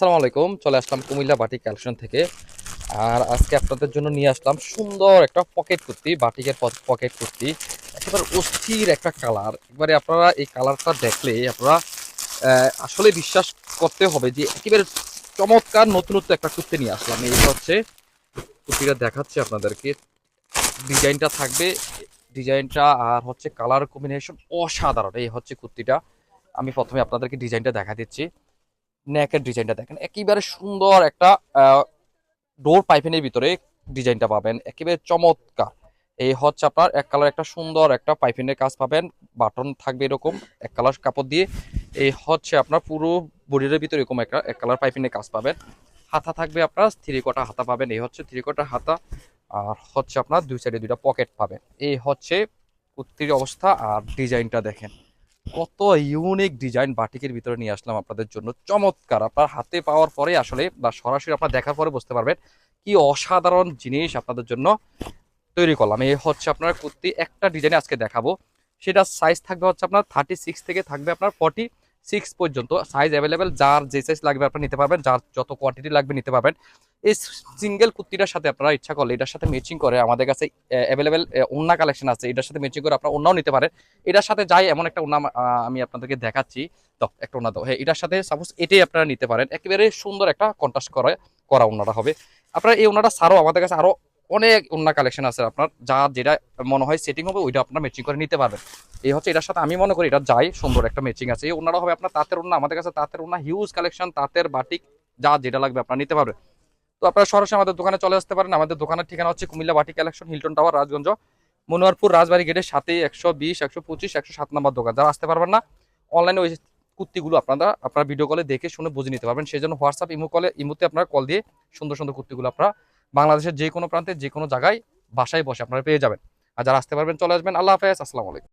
আসসালামু আলাইকুম, চলে আসলাম কুমিল্লা বাটি কালেকশন থেকে। আর আজকে আপনাদের জন্য নিয়ে আসলাম সুন্দর একটা পকেট কুর্তি, বাটিকের পকেট কুর্তি। একেবারে অস্থির একটা কালার। একবারে আপনারা এই কালারটা দেখলে আপনারা আসলে বিশ্বাস করতে হবে যে একেবারে চমৎকার নতুনত্ব একটা কুর্তি নিয়ে আসলাম। এই হচ্ছে, কুর্তিটা দেখাচ্ছি আপনাদেরকে। ডিজাইনটা থাকবে, ডিজাইনটা আর হচ্ছে কালার কম্বিনেশন অসাধারণ। এই হচ্ছে কুর্তিটা। আমি প্রথমে আপনাদেরকে ডিজাইনটা দেখা দিচ্ছি। নেকের ডিজাইনটা দেখেন। একেবারে সুন্দর একটা ডোর পাইপিনের ভিতরে ডিজাইনটা পাবেন। একেবারে চমৎকার। এই হচ্ছে আপনার এক কালার একটা সুন্দর একটা পাইপিনের কাজ পাবেন। বাটন থাকবে এরকম, এক কালার কাপড় দিয়ে। এই হচ্ছে আপনার পুরো বডির ভিতরে এরকম একটা, এক কালার পাইপিনের কাজ পাবেন। হাতা থাকবে আপনার থ্রি কোটা হাতা পাবেন। এই হচ্ছে থ্রি কোটা হাতা। আর হচ্ছে আপনার দুই সাইডে দুইটা পকেট পাবেন। এই হচ্ছে কুর্তির অবস্থা আর ডিজাইনটা দেখেন। কত ইউনিক ডিজাইন বাটিকের ভিতরে নিয়ে আসলাম আপনাদের জন্য। চমৎকার, আপনার হাতে পাওয়ার পরে আসলে বা সরাসরি আপনার দেখার পরে বুঝতে পারবেন কি অসাধারণ জিনিস আপনাদের জন্য তৈরি করলাম। এই হচ্ছে আপনার কুর্তি, একটা ডিজাইনে আজকে দেখাবো। সেটা সাইজ থাকবে হচ্ছে আপনার থার্টি সিক্স থেকে থাকবে আপনার ফর্টি সিক্স পর্যন্ত সাইজ অ্যাভেলেবেল যার যে সাইজ লাগবে আপনার নিতে পারবেন, যার যত কোয়ান্টিটি লাগবে নিতে পারবেন। এই সিঙ্গেল কুর্তিটার সাথে আপনারা ইচ্ছা করলে এটার সাথে ম্যাচিং করে আমাদের কাছে অ্যাভেলেবেল ওন্না কালেকশন আছে, এটার সাথে ম্যাচিং করে আপনারা অন্যও নিতে পারেন। এটার সাথে যাই, এমন একটা ওনা আমি আপনাদেরকে দেখাচ্ছি। তো একটা ওনা দাও। হ্যাঁ এটার সাথে সাপোজ এটাই আপনারা নিতে পারেন। একেবারে সুন্দর একটা কন্ট্রাস্ট করে, করা ওনাটা হবে। আপনার এই ওনাটা ছাড়াও আমাদের কাছে আরও অনেক অন্য কালেকশন আছে আপনার, যা যেটা মনে হয় সেটিং হবে, ওইটা আপনার ম্যাচিং করে নিতে পারবেন। এই হচ্ছে এটার সাথে আমি মনে করি এটা যাই, সুন্দর একটা ম্যাচিং আছে। এই ওনারা হবে আপনার তাঁতের ওনা আমাদের কাছে তাঁতের ওনা হিউজ কালেকশন তাঁতের বাটিক যা যেটা লাগবে আপনারা নিতে পারবেন। তো আপনারা সরাসরি আমাদের দোকানে চলে আসতে পারেন। আমাদের দোকানের ঠিকানা হচ্ছে কুমিল্লা বাটি collection Hilton tower Rajganj Monowarpur Rajbari গেটের সাথে একশো বিশ, একশো পঁচিশ, একশো সাত নম্বর দোকান। যারা আসতে পারবেন না অনলাইনে ওই কুর্তিগুলো আপনারা আপনারা ভিডিও কলে দেখে শুনে বুঝে নিতে পারবেন। সেই জন্য হোয়াটসঅ্যাপ ইমো কলে ইমোতে আপনারা কল দিয়ে সুন্দর সুন্দর কুর্তিগুলো আপনারা বাংলাদেশের যে কোনো প্রান্তে, যে কোনো জায়গায় বাসায় বসে আপনারা পেয়ে যাবেন। আর যারা আসতে পারবেন, চলে আসবেন। আল্লাহ হাফেজ। আসসালামু আলাইকুম।